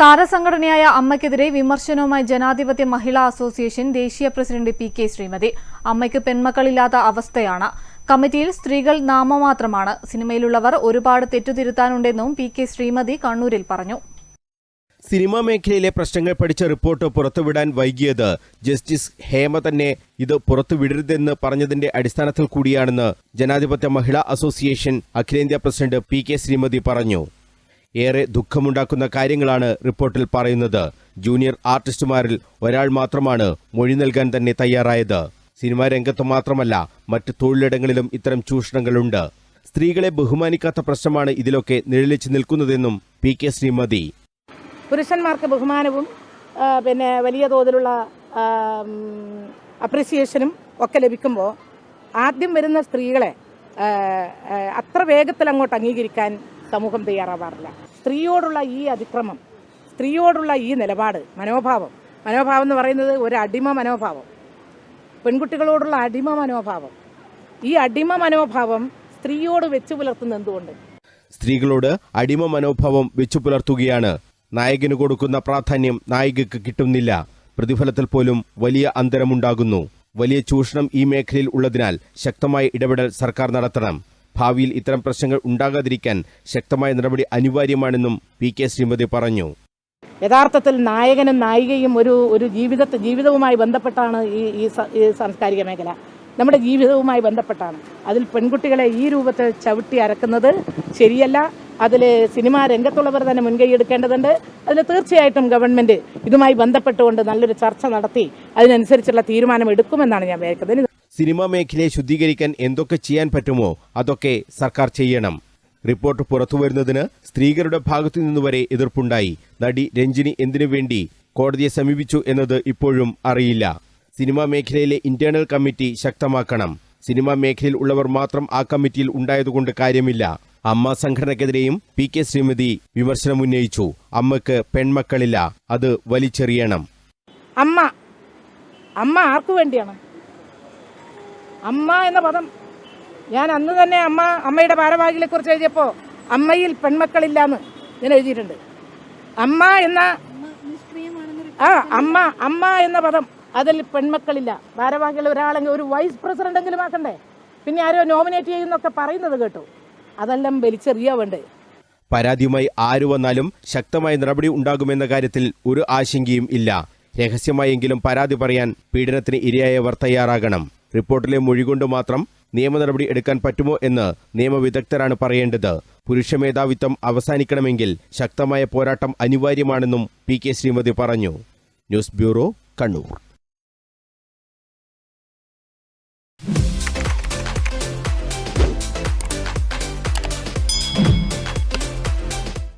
താരസംഘടനയായ അമ്മയ്ക്കെതിരെ വിമർശനവുമായി ജനാധിപത്യ മഹിളാ അസോസിയേഷൻ ദേശീയ പ്രസിഡന്റ് പി കെ ശ്രീമതി. അമ്മയ്ക്ക് പെൺമക്കളില്ലാത്ത അവസ്ഥയാണ്. കമ്മിറ്റിയിൽ സ്ത്രീകൾ നാമമാത്രമാണ്. സിനിമയിലുള്ളവർ ഒരുപാട് തെറ്റുതിരുത്താനുണ്ടെന്നും പി കെ ശ്രീമതി കണ്ണൂരിൽ പറഞ്ഞു. സിനിമാ മേഖലയിലെ പ്രശ്നങ്ങൾ പഠിച്ച റിപ്പോർട്ട് പുറത്തുവിടാൻ വൈകിയത് ജസ്റ്റിസ് ഹേമ തന്നെ. ഇത് പുറത്തുവിടരുതെന്ന് പറഞ്ഞതിന്റെ അടിസ്ഥാനത്തിൽ കൂടിയാണെന്ന് ജനാധിപത്യ മഹിളാ അസോസിയേഷൻ അഖിലേന്ത്യാ പ്രസിഡന്റ് പി കെ ശ്രീമതി പറഞ്ഞു. ഏറെ ദുഃഖമുണ്ടാക്കുന്ന കാര്യങ്ങളാണ് റിപ്പോർട്ടിൽ പറയുന്നത്. ജൂനിയർ ആർട്ടിസ്റ്റുമാരിൽ ഒരാൾ മാത്രമാണ് മൊഴി നൽകാൻ തന്നെ തയ്യാറായത്. സിനിമാ രംഗത്ത് മാത്രമല്ല മറ്റ് തൊഴിലിടങ്ങളിലും ഇത്തരം ചൂഷണങ്ങളുണ്ട്. സ്ത്രീകളെ ബഹുമാനിക്കാത്ത പ്രശ്നമാണ് ഇതിലൊക്കെ നിഴലിച്ചു നിൽക്കുന്നതെന്നും പി കെ ശ്രീമതി. പുരുഷന്മാർക്ക് ബഹുമാനവും പിന്നെ വലിയ തോതിലുള്ള അപ്രിസിയേഷനും ഒക്കെ ലഭിക്കുമ്പോൾ ആദ്യം വരുന്ന സ്ത്രീകളെ അത്ര വേഗത്തിൽ അങ്ങോട്ട് അംഗീകരിക്കാൻ സമൂഹം തയ്യാറാവാറില്ല. സ്ത്രീയോടുള്ള ഈ അതിക്രമം സ്ത്രീയോടുള്ള ഈ നിലപാട് മനോഭാവം. മനോഭാവം എന്ന് പറയുന്നത് ഒരു അടിമ മനോഭാവം. പെൺകുട്ടികളോടുള്ള അടിമ മനോഭാവം. ഈ അടിമ മനോഭാവം സ്ത്രീയോട് വെച്ചു പുലർത്തുന്ന എന്തുകൊണ്ട്? സ്ത്രീകളോട് അടിമ മനോഭാവം വെച്ചു പുലർത്തുകയാണ്. നായകന് കൊടുക്കുന്ന പ്രാധാന്യം നായികക്ക് കിട്ടുന്നില്ല. പ്രതിഫലത്തിൽ പോലും വലിയ അന്തരമുണ്ടാകുന്നു. വലിയ ചൂഷണം ഈ മേഖലയിൽ ഉള്ളതിനാൽ ശക്തമായ ഇടപെടൽ സർക്കാർ നടത്തണം. ഭാവിയിൽ ഇത്തരം പ്രശ്നങ്ങൾ ഉണ്ടാകാതിരിക്കാൻ ശക്തമായ നടപടി അനിവാര്യമാണെന്നും പി കെ ശ്രീമതി പറഞ്ഞു. യഥാർത്ഥത്തിൽ നായകനും നായികയും ഒരു ഒരു ജീവിതത്തെ ജീവിതവുമായി ബന്ധപ്പെട്ടാണ് ഈ ഈ സാംസ്കാരിക മേഖല. നമ്മുടെ ജീവിതവുമായി ബന്ധപ്പെട്ടാണ്. അതിൽ പെൺകുട്ടികളെ ഈ രൂപത്തിൽ ചവിട്ടി അരക്കുന്നത് ശരിയല്ല. അതിൽ സിനിമാ രംഗത്തുള്ളവർ തന്നെ മുൻകൈ എടുക്കേണ്ടതുണ്ട്. അതിൽ തീർച്ചയായിട്ടും ഗവൺമെന്റ് ഇതുമായി ബന്ധപ്പെട്ടുകൊണ്ട് നല്ലൊരു ചർച്ച നടത്തി അതിനനുസരിച്ചുള്ള തീരുമാനം എടുക്കുമെന്നാണ് ഞാൻ വിചാരിക്കുന്നത്. സിനിമാ മേഖലയെ ശുദ്ധീകരിക്കാൻ എന്തൊക്കെ ചെയ്യാൻ പറ്റുമോ അതൊക്കെ സർക്കാർ ചെയ്യണം. റിപ്പോർട്ട് പുറത്തുവരുന്നതിന് സ്ത്രീകളുടെ ഭാഗത്തു നിന്നുവരെ എതിർപ്പുണ്ടായി. നടി രഞ്ജിനി എന്തിനു വേണ്ടി കോടതിയെ സമീപിച്ചു എന്നത് ഇപ്പോഴും അറിയില്ല. സിനിമാ മേഖലയിലെ ഇന്റേണൽ കമ്മിറ്റി ശക്തമാക്കണം. സിനിമാ മേഖലയിൽ ഉള്ളവർ മാത്രം ആ കമ്മിറ്റിയിൽ ഉണ്ടായതുകൊണ്ട് കാര്യമില്ല. അമ്മ സംഘടനയ്ക്കെതിരെയും പി കെ ശ്രീമതി വിമർശനം ഉന്നയിച്ചു. അമ്മയ്ക്ക് പെൺമക്കളില്ല. അത് വലിച്ചെറിയണം. അമ്മ. അമ്മ ആർക്കു വേണ്ടിയാണ്? അമ്മ എന്ന പദം. ഞാൻ അന്ന് തന്നെ അമ്മ അമ്മയുടെ ഭാരവാഹികളെ കുറിച്ച് എഴുതിയപ്പോൾ അമ്മയിൽ പെൺമക്കളില്ലാന്ന് ഞാൻ എഴുതിയിട്ടുണ്ട്. അമ്മ എന്ന ആ അമ്മ അമ്മ എന്ന പദം അതിൽ പെൺമക്കളില്ല. ഭാരവാഹികൾ ഒരാളെങ്കിൽ ഒരു വൈസ് പ്രസിഡന്റ് എങ്കിലും ആക്കണ്ടേ? പിന്നെ ആരോ നോമിനേറ്റ് ചെയ്യുന്നൊക്കെ പറയുന്നത് കേട്ടു. അതെല്ലാം വലിച്ചെറിയാ വേണ്ടേ പരാതിയുമായി ആര് വന്നാലും ശക്തമായ നടപടി ഉണ്ടാകുമെന്ന കാര്യത്തിൽ ഒരു ആശങ്കയും ഇല്ല. രഹസ്യമായെങ്കിലും പരാതി പറയാൻ പീഡനത്തിന് ഇരയായവർ തയ്യാറാകണം. റിപ്പോർട്ടിലെ മൊഴി കൊണ്ട് മാത്രം നിയമ നടപടി എടുക്കാൻ പറ്റുമോ എന്ന് നിയമവിദഗ്ധരാണ് പറയേണ്ടത്. പുരുഷ മേധാവിത്വം അവസാനിക്കണമെങ്കിൽ ശക്തമായ പോരാട്ടം അനിവാര്യമാണെന്നും പി കെ ശ്രീമതി പറഞ്ഞു. News bureau Kannur.